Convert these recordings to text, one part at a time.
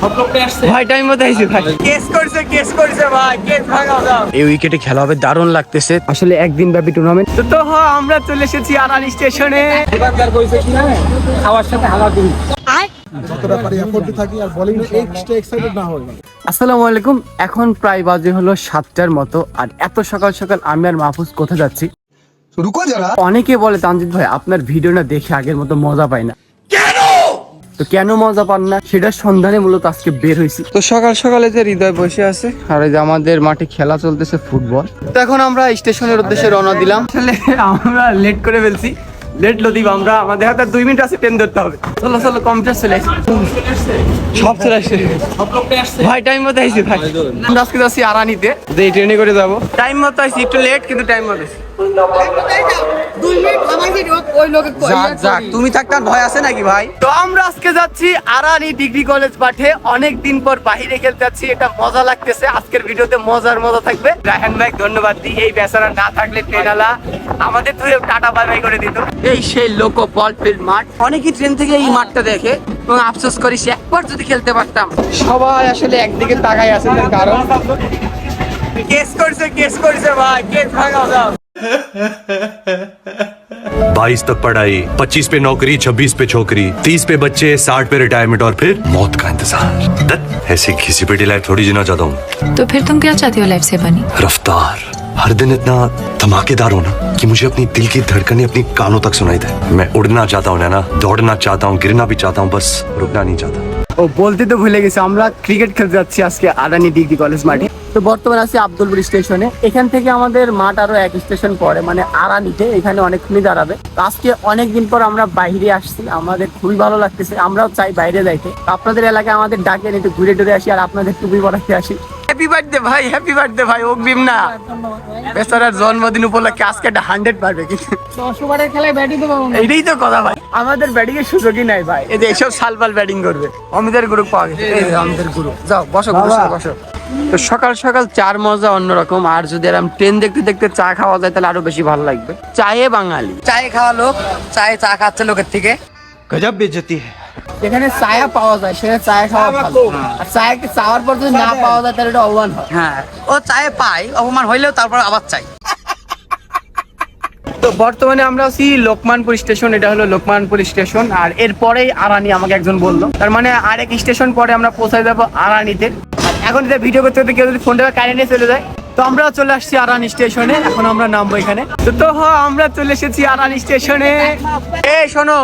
ভাই টাইম মতো আইছি ভাই। কেস করছে কেস করছে ভাই কেস ভাগাও দাও। এই উইকেটে খেলা হবে দারুণ লাগতেছে। আসলে একদিন ব্যাপী টুর্নামেন্ট তো আমরা চলে এসেছি আরানি স্টেশনে। যতটা পারি এফোর্ট থাকি আর বোলিং এক্সট্রা এক্সাইটেড না আসসালামু আলাইকুম এখন প্রায় বাজে হলো সাতটার মতো আর এত সকাল সকাল আমি আর মাহফুজ কোথায় যাচ্ছি? রুকো যারা। অনেকে বলে তানজিৎ ভাই আপনার ভিডিও না দেখে আগের মতো মজা পাই না। তো কেন মজা পান না? সেটার সন্ধানে মূলত আজকে বের হয়েছি। তো সকাল সকালে যে হৃদয় বসে আছে আর এই যে আমাদের মাঠে খেলা চলতেছে ফুটবল। তো এখন আমরা স্টেশনের উদ্দেশ্যে রওনা দিলাম। আসলে আমরা লেট করে ফেলছি। লেট আমরা। আমাদের হাতে দুই মিনিট আছে ট্রেন ধরতে হবে। চলো চলো কম্পিউটার চলে আসছে সব চলে আসছে। ভাই টাইম মতো আইছি ভাই। আমরা আজকে যাচ্ছি আরানিতে। যে ট্রেনে করে যাব। টাইম মতো আইছি একটু লেট কিন্তু টাইম মতো যাক তুমি থাকতে আর ভয় আছে নাকি ভাই? তো আমরা আজকে যাচ্ছি আরানি ডিগ্রি কলেজ মাঠে অনেক দিন পর বাইরে খেলতে যাচ্ছি এটা মজা লাগতেছে। আজকের ভিডিওতে মজার মজা থাকবে। রায়হান ভাই ধন্যবাদ দিই। এই বেচারা না থাকলে ট্রেনালা আমাদের ধরে টাটা বাই বাই করে দিত। এই সেই লোকো বল ফিল্ড মাঠ। অনেকেই ট্রেন থেকে এই মাঠটা দেখে এবং আফসোস করিস একবার যদি খেলতে পারতাম। সবাই আসলে একদিকে তাকাই আছে তার কারণ। কেস করছে কেস করছে ভাই। কেস দাও बाईस तक पढ़ाई पच्चीस पे नौकरी छब्बीस पे छोकरी तीस पे बच्चे साठ पे रिटायरमेंट और फिर मौत का इंतजार दत्त ऐसी घिसी पिटी लाइफ थोड़ी जीना चाहता हूँ तो फिर तुम क्या चाहती हो लाइफ से बनी रफ्तार हर दिन इतना धमाकेदार होना कि मुझे अपनी दिल की धड़कनें अपनी कानों तक सुनाई दे मैं उड़ना चाहता हूँ नैना दौड़ना चाहता हूँ गिरना भी चाहता हूँ बस रुकना नहीं चाहता ও বলতে তো ভুলে গেছি আমরা ক্রিকেট খেলতে যাচ্ছি আজকে আদানি ডিগ্রি কলেজ মাঠে তো বর্তমানে আছি আব্দুলপুর স্টেশনে। এখান থেকে আমাদের মাঠ আরও এক স্টেশন পরে মানে আরানিতে, এখানে অনেকক্ষণই দাঁড়াবে। আজকে অনেকদিন পর আমরা বাইরে আসছি, আমাদের খুবই ভালো লাগতেছে, আমরাও চাই বাইরে যাইতে। আপনাদের এলাকায় আমাদের ডাকেন, একটু ঘুরে টুরে আসি, আর আপনাদের টুপি পরাতে আসি। হ্যাপি বার্থডে ভাই হ্যাপি বার্থডে ভাই অগ্রিম না। বেচারার জন্মদিন উপলক্ষে আজকে একটা হান্ড্রেড পারবে কিন্তু। এইটাই তো কথা ভাই। আমাদের ব্যাটিং এর সুযোগই নাই ভাই। এই যে এইসব সালপাল ব্যাটিং করবে। অমিতের গ্রুপ পাওয়া গেছে। এই যে অমিতের গ্রুপ যাও বসো বসো বসো। তো সকাল সকাল চার মজা অন্যরকম। আর যদি এরকম ট্রেন দেখতে দেখতে চা খাওয়া যায় তাহলে আরও বেশি ভালো লাগবে। চায়ে বাঙালি। চায়ে খাওয়া লোক চায়ে চা খাচ্ছে লোকের থেকে। গজব বেজতি যেখানে চায়া পাওয়া যায় সেখানে চায় খাওয়া ভালো। আর চায় চাওয়ার পর যদি না পাওয়া যায় তাহলে এটা অবান হয়। হ্যাঁ ও চায়ে পাই অপমান হইলেও তারপর আবার চাই তো বর্তমানে আমরা আছি লোকমানপুর স্টেশন এটা হলো লোকমানপুর স্টেশন আর এরপরেই আরানি আমাকে একজন বলল। তার মানে আরেক স্টেশন পরে আমরা পৌঁছায় যাব আরানিতে এখন যে ভিডিও করতে করতে কেউ যদি ফোনটা কারেন্টে চলে যায়। তো আমরা চলে আসছি আরানি স্টেশনে এখন আমরা নামবো এখানে। তো তো হ, আমরা চলে এসেছি আরানি স্টেশনে। এ শোনো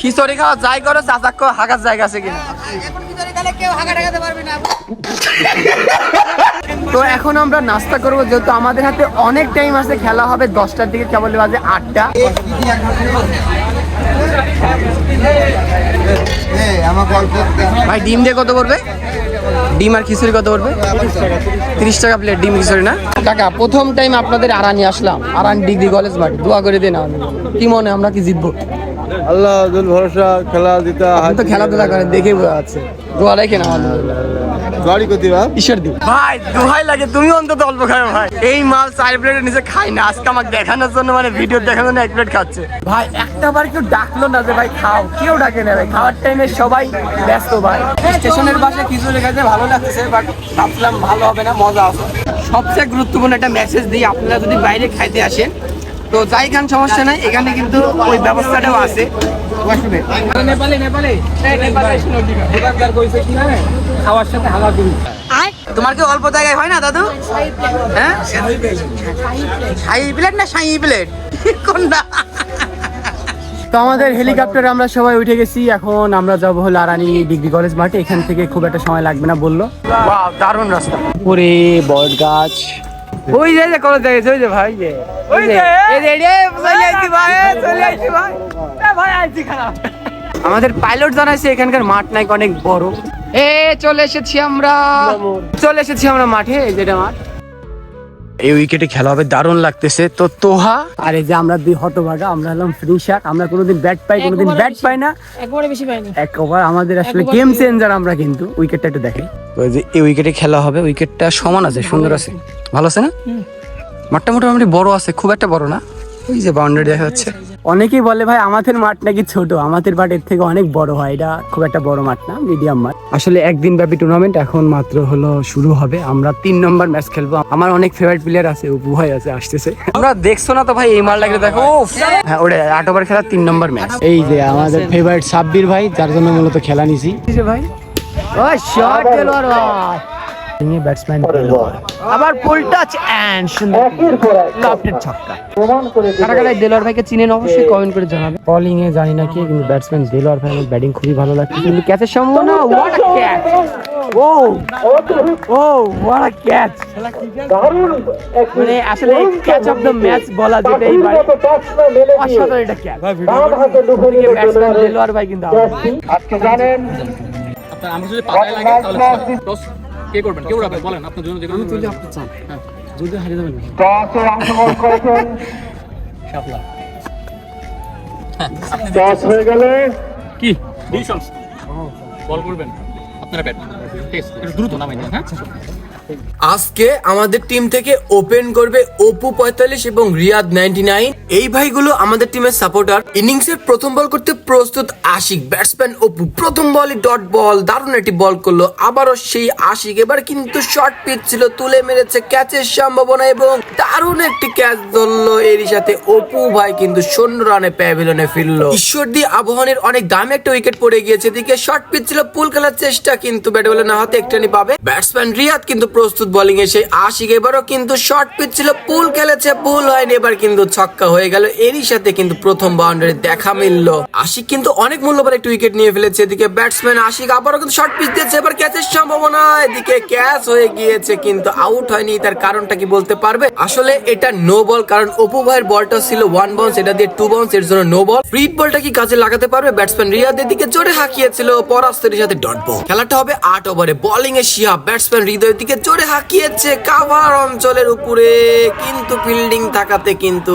খিচুড়ি খাওয়া যাই করো চাচাক্য হাগার জায়গা আছে কিনা? তো এখন আমরা নাস্তা করব যেহেতু আমাদের হাতে অনেক টাইম আছে খেলা হবে দশটার দিকে কেবল বাজে আটটা। ভাই ডিম দিয়ে কত পড়বে? ডিম আর খিচুড়ি কত পড়বে? তিরিশ টাকা প্লেট ডিম খিচুড়ি না? কাকা প্রথম টাইম আপনাদের আরানি আসলাম। আরান ডিগ্রি কলেজ মাঠ দোয়া করে দিন কি মনে আমরা কি জিতবো? আল্লাহ ভরসা খেলা দিতা তো খেলাধুলা করে দেখে বোঝা যাচ্ছে। দোয়া রাখেন আমাদের গাড়ি বা ঈশ্বর দি ভাই দোহাই লাগে তুমি অন্তত অল্প খাও ভাই। এই মাল চার প্লেটের নিচে খাই না। আজকে আমাকে দেখানোর জন্য মানে ভিডিও দেখানোর জন্য এক প্লেট খাচ্ছে। ভাই একটা বার কেউ ডাকলো না যে ভাই খাও। কেউ ডাকে না ভাই। খাওয়ার টাইমে সবাই ব্যস্ত ভাই। স্টেশনের পাশে খিচুড়ি খাইতে ভালো লাগতেছে বাট ভাবলাম ভালো হবে না মজা আছে সবচেয়ে গুরুত্বপূর্ণ একটা মেসেজ দিই আপনারা যদি বাইরে খাইতে আসেন তো যাই খান সমস্যা নাই। এখানে কিন্তু ওই ব্যবস্থাটাও আছে। নেপালে নেপালে। নেপালে খাওয়ার সাথে হালা দিন তোমার কি অল্প জায়গায় হয় না দাদু? হ্যাঁ? সাই প্লেট না সাই প্লেট? কোনটা? তো আমাদের হেলিকপ্টারে আমরা সবাই উঠে গেছি। এখন আমরা যাব হলো আরানি ডিগ্রি কলেজ মাঠে। এখান থেকে খুব একটা সময় লাগবে না বলল। দারুণ রাস্তা। ওরে বট গাছ। ওই যে যে কলেজ গেছে ওই যে ভাই যে। ওই যে এই যে, এই চলে আইছি ভাই চলে আইছি ভাই। এ ভাই আইছি খারাপ। আমাদের পাইলট জানাইছে এখানকার মাঠ নাকি অনেক বড়। এ চলে এসেছি আমরা। চলে এসেছি আমরা মাঠে এই যেটা মাঠ। এই উইকেটে খেলা হবে দারুণ লাগতেছে। তো তোহা? আর এই যে আমরা দুই হতভাগা আমরা হলাম ফিনিশার আমরা কোনোদিন ব্যাট পাই কোনোদিন ব্যাট পাই না। একবারে বেশি পাইনি। এক ওভার আমাদের আসলে গেম চেঞ্জার আমরা কিন্তু উইকেটটা একটু দেখি ওই যে এই উইকেটে খেলা হবে উইকেটটা সমান আছে সুন্দর আছে। ভালো আছে না? মাঠটা মোটামুটি বড় আছে খুব একটা বড় না। ওই যে বাউন্ডারি দেখা যাচ্ছে। অনেকেই বলে ভাই আমাদের মাঠ নাকি ছোট। আমাদের মাঠ এর থেকে অনেক বড় হয়। এটা খুব একটা বড় মাঠ না মিডিয়াম মাঠ। আসলে একদিন ব্যাপী টুর্নামেন্ট এখন মাত্র হলো শুরু হবে। আমরা তিন নম্বর ম্যাচ খেলব। আমার অনেক ফেভারিট প্লেয়ার আছে উপু ভাই আছে আসতেছে। আমরা দেখছ না তো ভাই এই মালটাকে দেখো? হ্যাঁ। ওটা আট ওভার খেলা তিন নম্বর ম্যাচ এই যে আমাদের ফেভারিট সাব্বির ভাই যার জন্য মূলত খেলা নিছি। ভাই ও শট গেল আর ভাই ব্যাটসম্যান আবার ফুল টাচ এন্ড সুন্দর। লাফটের ছক্কা। কারা কারা দেলোয়ার ভাইকে চিনেন অবশ্যই কমেন্ট করে জানাবেন। বলিং এ জানি না কি কিন্তু ব্যাটসম্যান দেলোয়ার ভাই ব্যাটিং খুবই ভালো লাগছে। কিন্তু ক্যাচের সম্ভাবনা হোয়াট আ ক্যাচ ও ও হোয়াট আ ক্যাচ মানে আসলে ক্যাচ অফ দ্য ম্যাচ বলা যেতে পারে। অসাধারণ এটা ক্যাচ ব্যাটসম্যান দেলোয়ার ভাই। কিন্তু। আপনার আমরা যদি পাতায় লাগে তাহলে টস কে করবেন? কে উড়াবেন? বলেন আপনার জন্য যেগুলো আপনি চান হ্যাঁ। যদি হারিয়ে যাবেন শাপলা। কি? ডিসিশন বল করবেন? আপনারা ব্যাট ঠিক আছে দ্রুত নামাই দেন হ্যাঁ। আজকে আমাদের টিম থেকে ওপেন করবে অপু পঁয়তাল্লিশ এবং রিয়াদ নাইনটি নাইন এই ভাইগুলো আমাদের টিমের সাপোর্টার ইনিংসের প্রথম বল করতে প্রস্তুত আশিক। ব্যাটসম্যান অপু প্রথম বলই ডট বল দারুণ একটি বল করল। আবারও সেই আশিক। এবার কিন্তু শর্ট পিচ ছিল, তুলে মেরেছে ক্যাচের সম্ভাবনা এবং দারুণ একটি ক্যাচ ধরলো। এরই সাথে অপু ভাই কিন্তু শূন্য রানে প্যাভিলনে ফিরলো। ঈশ্বর দিয়ে আবহানের অনেক দামে একটা উইকেট পড়ে গিয়েছে। এদিকে শর্ট পিচ ছিল, পুল খেলার চেষ্টা কিন্তু ব্যাট বলে না হাতে একটানি পাবে। ব্যাটসম্যান রিয়াদ কিন্তু প্রস্তুত সেই আশিক এবারও কিন্তু শর্ট পিচ ছিল পুল খেলেছে পুল হয়নি, এবার কিন্তু ছক্কা হয়ে গেল। এরই সাথে কিন্তু প্রথম বাউন্ডারি দেখা মিললো। আশিক কিন্তু অনেক মূল্যবান একটি উইকেট নিয়ে ফেলেছে, এদিকে ব্যাটসম্যান আশিক আবারও কিন্তু শর্ট পিচ দিয়েছে, এবার ক্যাচের সম্ভাবনা, এদিকে ক্যাচ হয়ে গিয়েছে, কিন্তু আউট হয়নি, তার কারণটা কি বলতে পারবে? আসলে এটা নো বল কারণ অপু ভাইয়ের বলটা ছিল ওয়ান বাউন্স এটা দিয়ে টু বাউন্স এর জন্য নো বল ফ্রি বলটা কি কাজে লাগাতে পারবে? ব্যাটসম্যান রিয়াদের দিকে জোরে হাঁকিয়েছিল, পরাস্তের সাথে ডট বল খেলাটা হবে আট ওভারে বোলিং এ শিয়া ব্যাটসম্যান হৃদয়ের দিকে জোরে হাঁকিয়েছে কাভার অঞ্চলের উপরে, কিন্তু ফিল্ডিং থাকাতে কিন্তু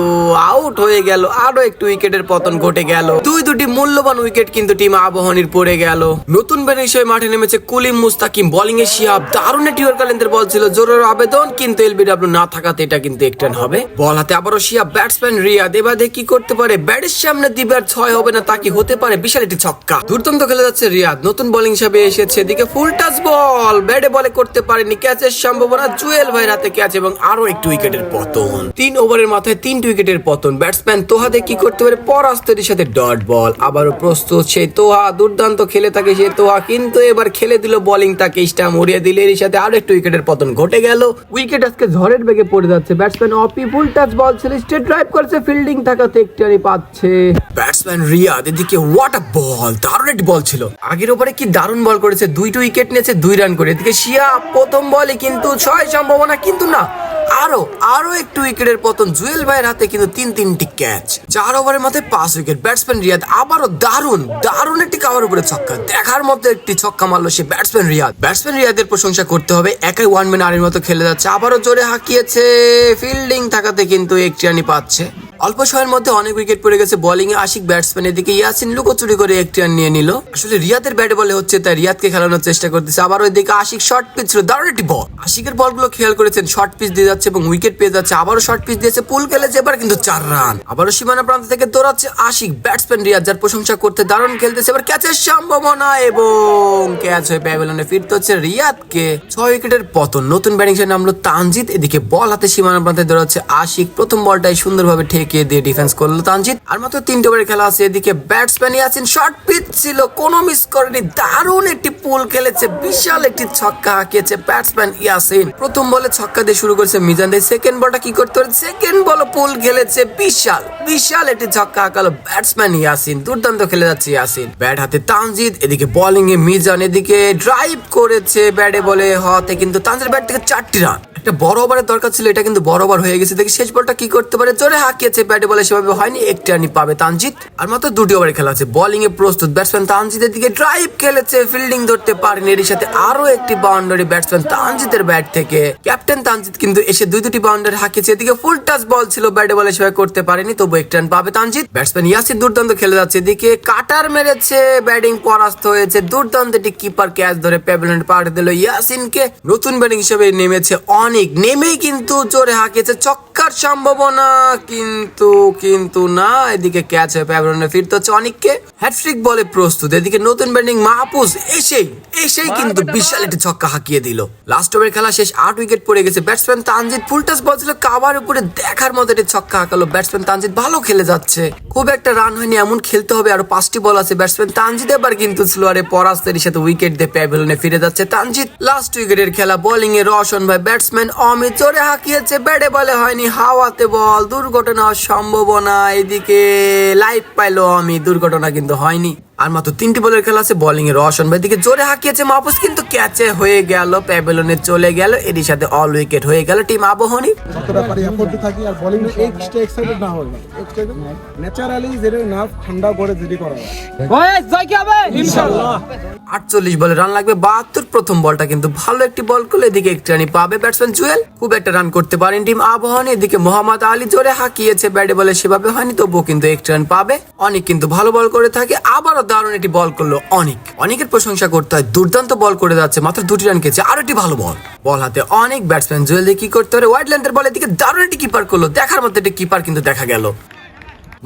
আউট হয়ে গেল। আরও একটু উইকেটের পতন ঘটে গেল। দুই দুটি মূল্যবান উইকেট কিন্তু টিম আবহানির পড়ে গেল। নতুন ব্যান হিসেবে মাঠে নেমেছে কুলিম মুস্তাকিম। বোলিং এ শিহাব দারুণ একটি কালেন্দের বল ছিল, জোরের আবেদন, কিন্তু এলবিডব্লিউ না থাকাতে এটা কিন্তু একটান হবে। বল হাতে আবারও শিয়া ব্যাটসম্যান রিয়াদ। এবার দেখে করতে পারে। ব্যাটের সামনে দিবার ছয় হবে না, তা কি হতে পারে? বিশাল একটি ছক্কা। দুর্দান্ত খেলে যাচ্ছে রিয়াদ। নতুন বোলিং হিসাবে এসেছে। এদিকে ফুল টাচ বল ব্যাটে বলে করতে পারেনি। ক্যাচের সম্ভাবনা জুয়েল ক্যাচ এবং আরও একটি উইকেটের পতন। তিন ওভারের মাথায় তিনটি উইকেটের পতন। ব্যাটসম্যান তোহাদে কি করতে পারে? সাথে ডট বল। আবারও প্রস্তুত সেই তোহা। দুর্দান্ত খেলে থাকে সেই তোহা, কিন্তু এবার খেলে দিল বোলিং তাকে স্টাম্প উড়িয়ে এর সাথে আরও একটু উইকেটের পতন ঘটে গেল। উইকেট আজকে ঝড়ের বেগে পড়ে যাচ্ছে। ব্যাটসম্যান অপি ফুল টাচ বল ছিল স্ট্রেট ড্রাইভ করেছে। ফিল্ডিং থাকাতে একটারই পাচ্ছে। ব্যাটসম্যান রিয়াদ, এদিকে হোয়াট আ বল দারুণ একটি বল ছিল। আগের ওভারে কি দারুণ বল করেছে? দুইটা উইকেট নিয়েছে, দুই রান করে। এদিকে শিয়া প্রথম বলে কিন্তু ছয় সম্ভাবনা কিন্তু না। আরও আরও একটু উইকেটের পতন জুয়েল ভাইয়ের হাতে কিন্তু তিন তিনটি ক্যাচ চার ওভারের মধ্যে পাঁচ উইকেট ব্যাটসম্যান রিয়াদ আবারও দারুণ দারুণ একটি কাভার উপরে ছক্কা। দেখার মতো একটি ছক্কা মারলো সে ব্যাটসম্যান রিয়াদ। ব্যাটসম্যান রিয়াদের প্রশংসা করতে হবে, একাই ওয়ান ম্যান আরের মতো খেলে যাচ্ছে। আবারও জোরে হাঁকিয়েছে ফিল্ডিং থাকাতে কিন্তু একটি রানি পাচ্ছে। অল্প সময়ের মধ্যে অনেক উইকেট পড়ে গেছে। বোলিং এ আশিক ব্যাটসম্যান এদিকে ইয়াসিন লুকোচুরি করে একটি রান নিয়ে নিল। আসলে রিয়াদের ব্যাটে বলে হচ্ছে, তাই রিয়াদকে খেলানোর চেষ্টা করতেছে। আবার ওইদিকে আশিক শর্ট পিচ ছিল, দারুণ একটি বল আশিকের বলগুলো খেয়াল করেছেন শর্ট পিচ দিয়ে যাচ্ছে এবং উইকেট পেয়ে যাচ্ছে। আবারও শর্ট পিচ দিয়েছে, পুল খেলেছে এবার কিন্তু চার রান আবারও সীমানা প্রান্ত থেকে দৌড়াচ্ছে আশিক ব্যাটসম্যান রিয়াদ, যার প্রশংসা করতে দারুণ খেলতেছে। এবার ক্যাচের সম্ভাবনা এবং ক্যাচ হয়ে প্যাভিলনে ফিরতে হচ্ছে রিয়াদকে। ছয় উইকেটের পতন। নতুন ব্যাটিং নামলো তানজিদ। এদিকে বল হাতে সীমানা প্রান্তে দৌড়াচ্ছে আশিক। প্রথম বলটাই সুন্দরভাবে ঠেকিয়ে দিয়ে ডিফেন্স করল তানজিদ আর মাত্র তিনটে ওভারের খেলা আছে, এদিকে ব্যাটসম্যান আছেন শর্ট পিচ ছিল কোনো মিস করেনি, দারুণ একটি পুল খেলেছে, বিশাল একটি ছক্কা হাঁকিয়েছে ব্যাটসম্যান ইয়াসিন। প্রথম বলে ছক্কা দিয়ে শুরু করেছে মিজান দিয়ে সেকেন্ড বলটা কি করতে পারে? সেকেন্ড বল পুল খেলেছে, বিশাল বিশাল একটি ছক্কা হাঁকালো ব্যাটসম্যান ইয়াসিন, দুর্দান্ত খেলে যাচ্ছে ইয়াসিন। ব্যাট হাতে তানজিদ এদিকে বোলিং এ মিজান, এদিকে ড্রাইভ করেছে ব্যাটে বলে হতে কিন্তু তানজিদের ব্যাট থেকে চারটি রান একটা বড় ওভারের দরকার ছিল, এটা কিন্তু বড় ওভার হয়ে গেছে, দেখি শেষ বলটা কি করতে পারে? জোরে হাঁকিয়েছে ব্যাটে বলে সেভাবে হয়নি, একটি রানই পাবে তানজিৎ। আর মাত্র দুটি ওভারে খেলা আছে বোলিং এ প্রস্তুত ব্যাটসম্যান তানজিদের দিকে ড্রাইভ খেলেছে ফিল্ডিং ধরতে পারেনি। এর সাথে আরও একটি বাউন্ডারি ব্যাটসম্যান তানজিদের ব্যাট থেকে। ক্যাপ্টেন তানজিদ কিন্তু এসে দুই দুটি বাউন্ডারি হাঁকিয়েছে। এদিকে ফুল টাচ বল ছিল, ব্যাটে বলে সেভাবে করতে পারেনি তবু একটি রান পাবে তানজিদ ব্যাটসম্যান ইয়াসির দুর্দান্ত খেলে যাচ্ছে। এদিকে কাটার মেরেছে ব্যাটিং পরাস্ত হয়েছে। দুর্দান্ত একটি কিপার ক্যাচ ধরে প্যাভিলিয়ন পাঠিয়ে দিল ইয়াসিনকে। নতুন ব্যাটিং হিসেবে নেমেছে অনেক। নেমেই কিন্তু জোরে হাঁকিয়েছে। চক্কার সম্ভাবনা কিন্তু কিন্তু কিন্তু না এদিকে ক্যাচ হয়ে প্যাবরনে ফিরতে হচ্ছে অনেককে। হ্যাট্রিক বলে প্রস্তুত এদিকে নতুন ব্যাটিং মাহফুজ এসেই এসেই কিন্তু বিশাল একটি ছক্কা হাঁকিয়ে দিল। লাস্ট ওভারের খেলা শেষ আট উইকেট পড়ে গেছে batsman Tanzid. Full toss ball ছিল কাবার উপরে দেখার মতো একটি ছক্কা হাঁকালো ব্যাটসম্যান তানজিদ। ভালো খেলে যাচ্ছে। খুব একটা রান হয়নি এমন খেলতে হবে আরও পাঁচটি বল আছে ব্যাটসম্যান তানজিদ। এবার কিন্তু স্লোয়ারে পরাস্তের সাথে উইকেট দিয়ে প্যাভিলনে ফিরে যাচ্ছে তানজিদ। লাস্ট উইকেটের খেলা বোলিং এ রোশন ভাই ব্যাটসম্যান অমিত জোরে হাঁকিয়েছে ব্যাটে বলে হয়নি হাওয়াতে বল দুর্ঘটনা সম্ভাবনা এদিকে লাইভ পাইলো আমি দুর্ঘটনা কিন্তু হয়নি। আর মাত্র তিনটি বলের খেলা আছে বোলিং এ রোশন ভাই দিকে জোরে হাঁকিয়েছে মাহফুজ কিন্তু ক্যাচে হয়ে গেল প্যাভিলনে চলে গেল এরই সাথে অল উইকেট হয়ে গেল টিম আবহনী। যতটা পারি এফোর্টে থাকি আর বোলিং এক্সট্রা এক্সাইটেড না হই ন্যাচারালি যেটা নার্ভ ঠান্ডা করে যেটি করা আটচল্লিশ বলে রান লাগবে বাহাত্তর প্রথম বলটা কিন্তু ভালো একটি বল করলে এদিকে একটি রানি পাবে ব্যাটসম্যান জুয়েল। খুব একটা রান করতে পারেন টিম আবহাওয়ান এদিকে মোহাম্মদ আলী জোরে হাঁকিয়েছে ব্যাটে বলে সেভাবে হয়নি তবুও কিন্তু একটি রান পাবে। অনেক কিন্তু ভালো বল করে থাকে আবারও দারুণ একটি বল করল অনেক। অনেকের প্রশংসা করতে হয়, দুর্দান্ত বল করে যাচ্ছে, মাত্র দুটি রান খেয়েছে, আরও একটি ভালো বল। বল হাতে অনেক ব্যাটসম্যান জুয়েল দিয়ে কি করতে পারে? ওয়াইড ল্যান্ডের বলের দিকে দারুণ একটি কিপার করল, দেখার মধ্যে একটি কিপার কিন্তু দেখা গেল।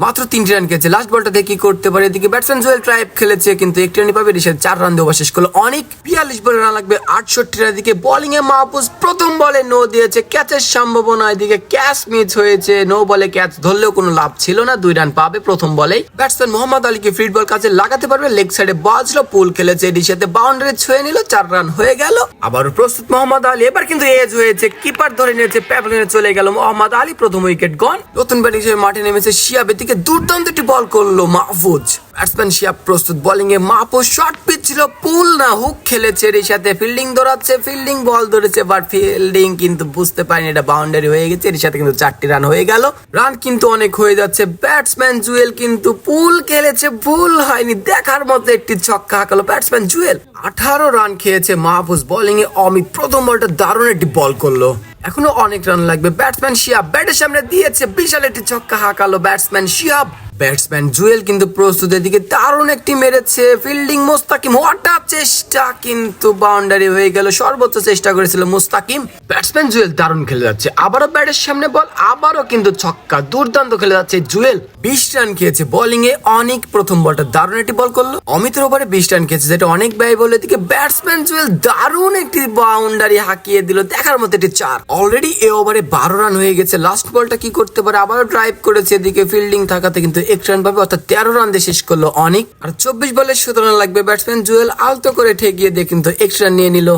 মাত্র তিনটি রান খেয়েছে। লাস্ট বলটা কি করতে পারে? এদিকে ব্যাটসম্যান জুয়েল ট্রাইব খেলেছে, কিন্তু একটি রানই পাবে রিশাদ চার রান ওভার শেষ করল। অনেক বিয়াল্লিশ বলে রান লাগবে আটষট্টি রান দিকে বোলিং এ মাহফুজ প্রথম বলে নো দিয়েছে। ক্যাচের সম্ভাবনা এদিকে ক্যাচ মিস হয়েছে। নো বলে ক্যাচ ধরলেও কোনো লাভ ছিল না। দুই রান পাবে প্রথম বলেই। ব্যাটসম্যান মোহাম্মদ আলীকে ফিট বল কাছে লাগাতে পারবে। লেগ সাইডে বাজলো পুল খেলেছে এটির বাউন্ডারি ছুঁয়ে নিল, চার রান হয়ে গেল। আবারও প্রস্তুত মোহাম্মদ আলী এবার কিন্তু এজ হয়েছে। কিপার ধরে নিয়েছে প্যাভলিনে চলে গেল। মোহাম্মদ আলী প্রথম উইকেট গন নতুন ব্যাটিং হিসেবে মাঠে নেমেছে শিয়াবের দিকে দুর্দান্ত একটি বল করল মাহফুজ। ব্যাটসম্যান শিয়াব প্রস্তুত। বোলিং এ মাহফুজ শর্ট পিচ ছিল পুল না হুক খেলেছে এর সাথে ফিল্ডিং দৌড়াচ্ছে ফিল্ডিং বল ধরেছে বাট ফিল্ডিং কিন্তু বুঝতে পারিনি, এটা বাউন্ডারি হয়ে গেছে এর সাথে কিন্তু চারটি রান হয়ে গেল। রান কিন্তু অনেক হয়ে যাচ্ছে। ব্যাটসম্যান জুয়েল কিন্তু পুল খেলেছে, ভুল হয়নি, দেখার মতো একটি ছক্কা হাঁকালো ব্যাটসম্যান জুয়েল আঠারো রান খেয়েছে মাহফুজ। বোলিং এ অমিত প্রথম বলটা দারুণ একটি বল করল। এখনও অনেক রান লাগবে। ব্যাটসম্যান শিয়া ব্যাটের সামনে দিয়েছে বিশাল একটি ছক্কা হাঁকালো ব্যাটসম্যান শিয়াব ব্যাটসম্যান জুয়েল কিন্তু প্রস্তুতের দিকে দারুণ একটি মেরেছে। ফিল্ডিং মোস্তাকিম হঠাৎ চেষ্টা কিন্তু বাউন্ডারি হয়ে গেল। সর্বোচ্চ চেষ্টা করেছিল মুস্তাকিম। ব্যাটসম্যান জুয়েল দারুণ খেলে যাচ্ছে। আবারও ব্যাটের সামনে বল, আবারও কিন্তু ছক্কা, দুর্দান্ত খেলে যাচ্ছে জুয়েল। বিশ রান খেয়েছে বোলিং এ, অনেক প্রথম বলটা দারুণ একটি বল করল। অমিতের ওভারে বিশ রান খেয়েছে, যেটা অনেক ব্যয় বলে এদিকে ব্যাটসম্যান জুয়েল দারুণ একটি বাউন্ডারি হাঁকিয়ে দিল, দেখার মতো একটি চার। অলরেডি এ ওভারে বারো রান হয়ে গেছে লাস্ট বলটা কি করতে পারে? আবারও ড্রাইভ করেছে এদিকে ফিল্ডিং থাকাতে কিন্তু এক রান পাবে অর্থাৎ তেরো রান দিয়ে শেষ করল অনেক। আর চব্বিশ বলে সতেরো রান লাগবে ব্যাটসম্যান জুয়েল, আলতো করে ঠেকিয়ে দিয়ে কিন্তু এক্সট্রা রান নিয়ে নিল।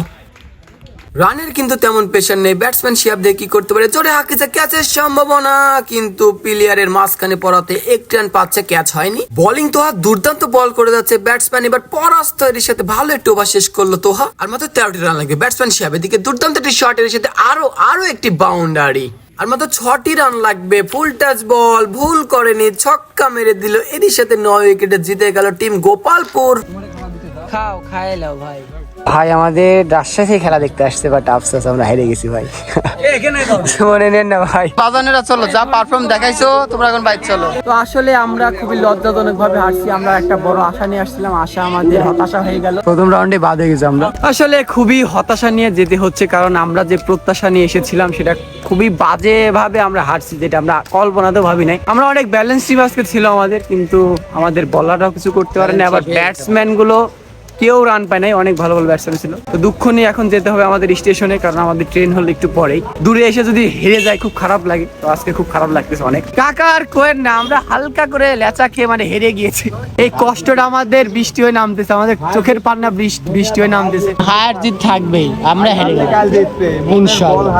রানের কিন্তু তেমন প্রেশার নেই ব্যাটসম্যান শিয়াব দিয়ে কি করতে পারে? জোরে হাঁকিছে ক্যাচের সম্ভাবনা, কিন্তু প্লেয়ারের মাঝখানে পড়াতে এক রান পাচ্ছে ক্যাচ হয়নি। বোলিং তোহা দুর্দান্ত বল করে যাচ্ছে ব্যাটসম্যান এবার পরাস্ত এর সাথে ভালো একটু ওভার শেষ করল তোহা। আর মাত্র তেরোটি রান লাগবে ব্যাটসম্যান শিয়াব এদিকে দুর্দান্ত একটি শট এর সাথে আরও আরও একটি বাউন্ডারি আর মাত্র ছটি রান লাগবে। ফুল টাচ বল ভুল করেনি, ছক্কা মেরে দিল। এরই সাথে নয় উইকেটে জিতে গেল টিম গোপালপুর। খাও খাই লাও ভাই। ভাই আমাদের রাজশাহী খেলা দেখতে আসছে বাট আফসোস আমরা হেরে গেছি ভাই। মনে নেন না ভাই। বাজানেরা চলো যা পারফর্ম দেখাইছো তোমরা এখন বাইক চলো। তো আসলে আমরা খুবই লজ্জাজনক ভাবে হারছি আমরা একটা বড় আশা নিয়ে আসছিলাম আশা আমাদের হতাশা হয়ে গেল। প্রথম রাউন্ডে বাদ হয়ে গেছে আমরা। আসলে খুবই হতাশা নিয়ে যেতে হচ্ছে কারণ আমরা যে প্রত্যাশা নিয়ে এসেছিলাম সেটা খুবই বাজে ভাবে আমরা হারছি যেটা আমরা কল্পনাতেও ভাবি নাই। আমরা অনেক ব্যালেন্স টিম আজকে ছিল আমাদের কিন্তু আমাদের বলাররাও কিছু করতে পারেনি আবার ব্যাটসম্যানগুলো কেউ রান পায় নাই অনেক ভালো ভালো ব্যাটসম্যান ছিল। তো দুঃখ নিয়ে এখন যেতে হবে আমাদের স্টেশনে কারণ আমাদের ট্রেন হলো একটু পরেই। দূরে এসে যদি হেরে যায় খুব খারাপ লাগে। তো আজকে খুব খারাপ লাগতেছে অনেক। কাকা আর কোয়েন না আমরা হালকা করে লেচা খেয়ে মানে হেরে গিয়েছি। এই কষ্টটা আমাদের বৃষ্টি হয়ে নামতেছে আমাদের চোখের পান্না বৃষ্টি বৃষ্টি হয়ে নামতেছে। হার জিত থাকবেই আমরা হেরে ইনশাল্লাহ।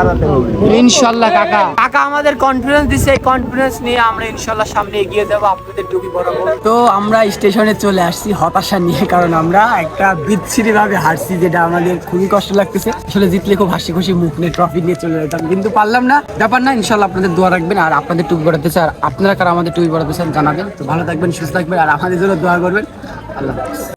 ইনশাল্লাহ কাকা। কাকা আমাদের কনফিডেন্স দিছে এই কনফিডেন্স নিয়ে আমরা ইনশাল্লাহ সামনে এগিয়ে যাব আপনাদের টুপি পরাবো। তো আমরা স্টেশনে চলে আসছি হতাশা নিয়ে কারণ আমরা একটা বিচ্ছিরি ভাবে হারছি, যেটা আমাদের খুবই কষ্ট লাগতেছে। আসলে জিতলে খুব হাসি খুশি মুখ নিয়ে ট্রফি নিয়ে চলে যেতাম, কিন্তু পারলাম না। ব্যাপার না, ইনশাল্লাহ আপনাদের দোয়া রাখবেন আর আপনাদের টুপি পড়াতে চান আর আপনারা কারা আমাদের টুপি পড়াতে চান জানাবেন। তো ভালো থাকবেন, সুস্থ থাকবেন আর আমাদের জন্য দোয়া করবেন। আল্লাহ